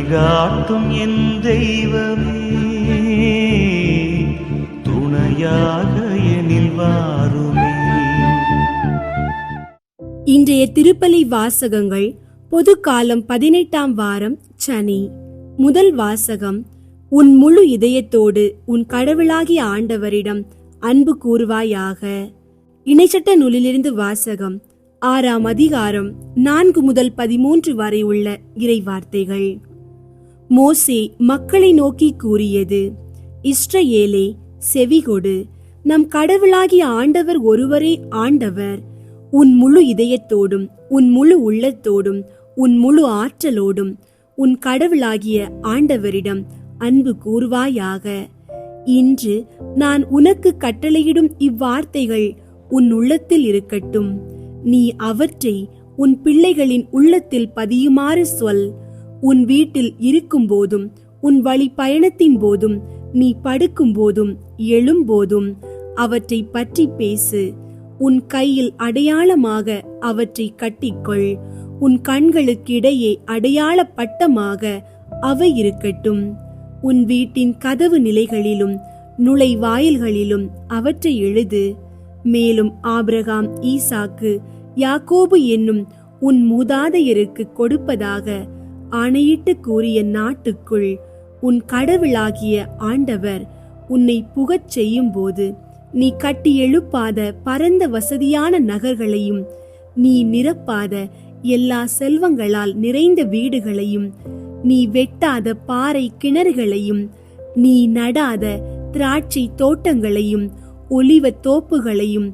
வழிகாட்டும் என் தெய்வமே. துணையாக எனில் வாருமே. இன்றைய திருப்பலி வாசகங்கள் பொது காலம் பதினெட்டாம் வாரம் சனி. முதல் வாசகம் உன் முழு இதயத்தோடு உன் கடவுளாகிய ஆண்டவரிடம் அன்பு கூறுவாயாக. இணைச்சட்ட நூலிலிருந்து வாசகம் ஆறாம் அதிகாரம் நான்கு முதல் பதிமூன்று வரை உள்ள இறைவார்த்தைகள். மோசே மக்களை நோக்கி கூறியது இஸ்ரவேலே செவிகொடு நம் கடவுளாகிய ஆண்டவர் ஒருவரே ஆண்டவர். உன் முழு இதயத்தோடும் உன் முழு உள்ளத்தோடும் உன் முழு ஆற்றலோடும் உன் கடவுளாகிய ஆண்டவரிடம் அன்பு கூறுவாயாக. இன்று நான் உனக்கு கட்டளையிடும் இவ்வார்த்தைகள் உன் உள்ளத்தில் இருக்கட்டும். நீ அவற்றை உன் பிள்ளைகளின் உள்ளத்தில் பதியுமாறு சொல். உன் வீட்டில் இருக்கும்போதும் உன் வழி பயணத்தின் போதும் நீ படுக்கும் போதும் எழும்போதும் அவற்றை பற்றி பேசு. உன் கையில் அடையாளமாக அவற்றை கட்டிக்கொள். உன் கண்களுக்கிடையே அடையாள பட்டமாக அவை இருக்கட்டும். உன் வீட்டின் கதவு நிலைகளிலும் நுழைவாயில்களிலும் அவற்றை எழுது. மேலும் ஆபிரகாம் ஈசாக்கு யாக்கோபு என்னும் உன் மூதாதையருக்கு கொடுப்பதாக ஆணையிட்டு கூறிய நாட்டுக்குள் உன் கடவுளாகிய ஆண்டவர் உன்னை புகச் செய்யும் போது நீ கட்டி எழுப்பாத பரந்த வசதியான நகர்களையும் நீ நிரப்பாத எல்லா செல்வங்களால் நிறைந்த வீடுகளையும் நீ வெட்டாத பாறை கிணறுகளையும் நீ நடாத திராட்சை தோட்டங்களையும் ஒலிவ தோப்புகளையும்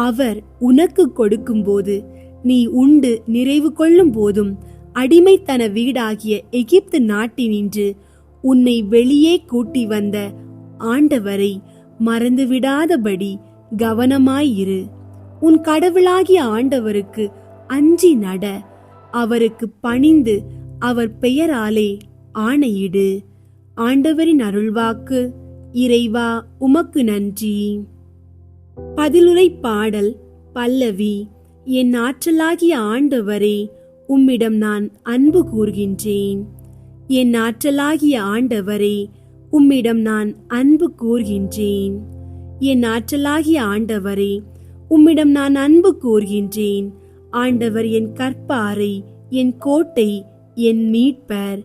அவர் உனக்கு கொடுக்கும்போது நீ உண்டு நிறைவு கொள்ளும் போதும் அடிமைத்தன வீடாகிய எகிப்து நாட்டினின்று உன்னை வெளியே கூட்டி வந்த ஆண்டவரை மறந்துவிடாதபடி கவனமாயிரு. உன் கடவுளாகிய ஆண்டவருக்கு அஞ்சி நட அவருக்கு பணிந்து அவர் பெயராலே ஆணையிடு. ஆண்டவரின் அருள்வாக்கு இறைவா உமக்கு நன்றி. பதிலுரை பாடல் பல்லவி என் ஆற்றலாகிய ஆண்டவரே உம்மிடம் நான் அன்பு கூறுகின்றேன். என் ஆற்றலாகிய ஆண்டவரே உம்மிடம் நான் அன்பு கூறுகின்றேன். என் ஆற்றலாகிய ஆண்டவரே உம்மிடம் நான் அன்பு கூறுகின்றேன். ஆண்டவர் என் கற்பாரை என் கோட்டை என் மீட்பர்.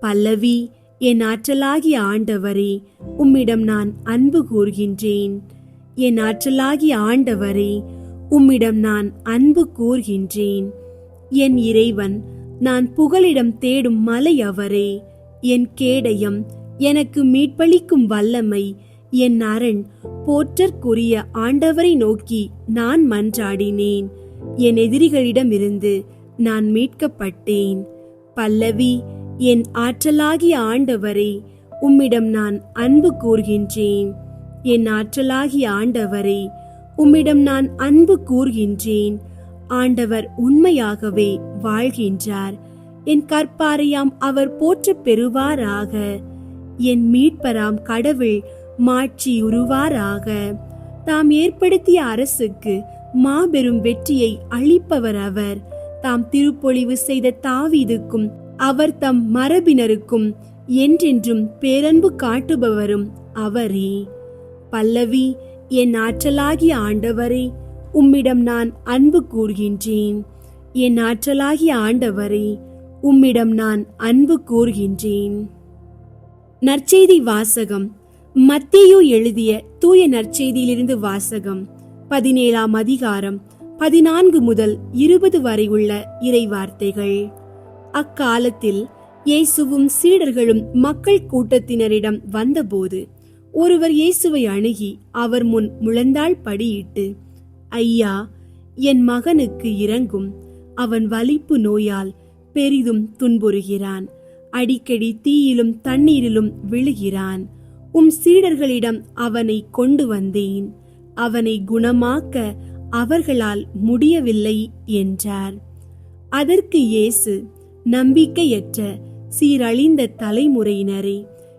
பல்லவி என் ஆற்றலாகிய ஆண்டவரே உம்மிடம் நான் அன்பு கூறுகின்றேன். என் ஆற்றலாகிய ஆண்டவரே உம்மிடம் நான் அன்பு கூறுகின்றேன். என் இறைவன் நான் புகலிடம் தேடும் மலை அவரே. என் கேடயம் எனக்கு மீட்பளிக்கும் வல்லமை. என் அரண் போற்றற்குரிய ஆண்டவரை நோக்கி நான் மன்றாடினேன். என் எதிரிகளிடமிருந்து நான் மீட்கப்பட்டேன். பல்லவி என் ஆற்றலாகிய ஆண்டவரே உம்மிடம் நான் அன்பு கூர்கின்றேன். என் ஆற்றலாகிய ஆண்டவரே உம்மிடம் நான் அன்பு கூர்கின்றேன். ஆண்டவர் உண்மையாகவே வாழ்கின்றார். என் கற்பாரையாம் அவர் போற்றப் பெறுவாராக. என் மீட்பராம் கடவுள் மாட்சியுறுவாராக தாம் ஏற்படுத்திய அரசுக்கு மாபெரும் வெற்றியை அளிப்பவர் அவர். தாம் திருப்பொழிவு செய்த தாவீதுக்கும் அவர் தம் மரபினருக்கும் என்றென்றும் பேரன்பு காட்டுபவரும் அவரே. பல்லவி என் ஆற்றலாகிய ஆண்டவரே உம்மிடம் நான் அன்பு கூறுகின்றேன். என் ஆற்றலாகிய ஆண்டவரே உம்மிடம் நான் அன்பு கூறுகின்றேன். நற்செய்தி வாசகம். மத்தேயு எழுதிய தூய நற்செய்தியிலிருந்து வாசகம். பதினேழாம் அதிகாரம் பதினான்கு முதல் இருபது வரை உள்ள இறைவார்த்தைகள். அக்காலத்தில் இயேசுவும் சீடர்களும் மக்கள் கூட்டத்தினரிடம் வந்தபோது ஒருவர் இயேசுவை அணுகி அவர் முன் முழந்தாள் படியிட்டு ஐயா என் மகனுக்கு இறங்கும். அவன் வலிப்பு நோயால் பெரிதும் துன்புறுகிறான். அடிக்கடி தீயிலும் தண்ணீரிலும் விழுகிறான். உம் சீடர்களிடம் அவனை கொண்டு வந்தேன். அவனை குணமாக்க அவர்களால் முடியவில்லை என்றார். அதற்கு இயேசு நம்பிக்கையற்ற சீரழிந்த தலைமுறையினரே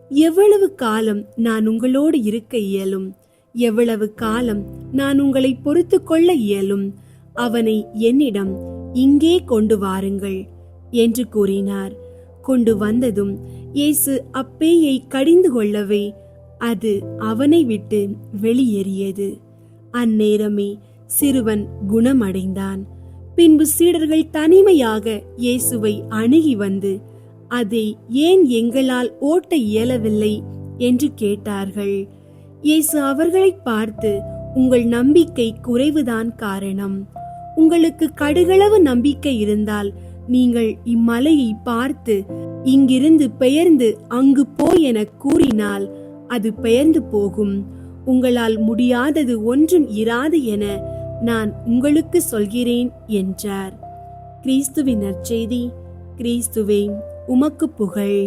எவ்வளவு காலம் நான் உங்களோடு இருக்க இயலும்? எவ்வளவு காலம் நான் உங்களை பொறுத்து கொள்ள இயலும் அவனை என்னிடம் இங்கே கொண்டு வாருங்கள் என்று கூறினார். கொண்டு வந்ததும் இயேசு அப்பேயை கடிந்து கொள்ளவே அது அவனை விட்டு வெளியேறியது. அந்நேரமே சிறுவன் குணமடைந்தான். பின்பு சீடர்கள் தனிமையாக இயேசுவை அணுகி வந்து அதை ஏன் எங்களால் ஓட்ட இயலவில்லை? என்று கேட்டார்கள். இயேசு அவர்களை பார்த்து உங்கள் நம்பிக்கை குறைவுதான் காரணம். உங்களுக்கு கடுகளவு நம்பிக்கை இருந்தால் நீங்கள் இம்மலையை பார்த்து இங்கிருந்து பெயர்ந்து அங்கு போய் என கூறினால் அது பெயர்ந்து போகும். உங்களால் முடியாதது ஒன்றும் இராது என நான் உங்களுக்கு சொல்கிறேன் என்றார். கிறிஸ்துவின் நற்செய்தி கிறிஸ்துவே உமக்கு புகழ்.